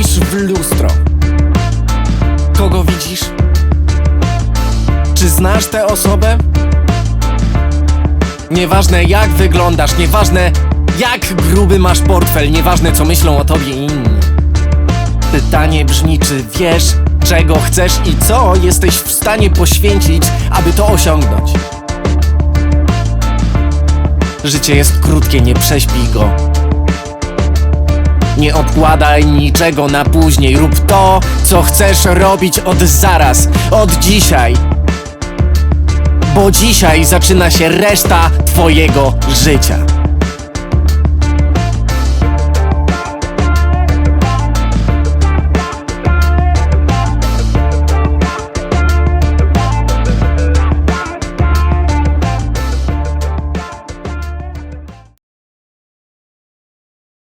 w lustro. Kogo widzisz? Czy znasz tę osobę? Nieważne jak wyglądasz, nieważne jak gruby masz portfel, nieważne co myślą o tobie inni. Pytanie brzmi, czy wiesz, czego chcesz i co jesteś w stanie poświęcić, aby to osiągnąć. Życie jest krótkie, nie prześpij go. Nie odkładaj niczego na później. Rób to, co chcesz robić od zaraz, od dzisiaj. Bo dzisiaj zaczyna się reszta Twojego życia.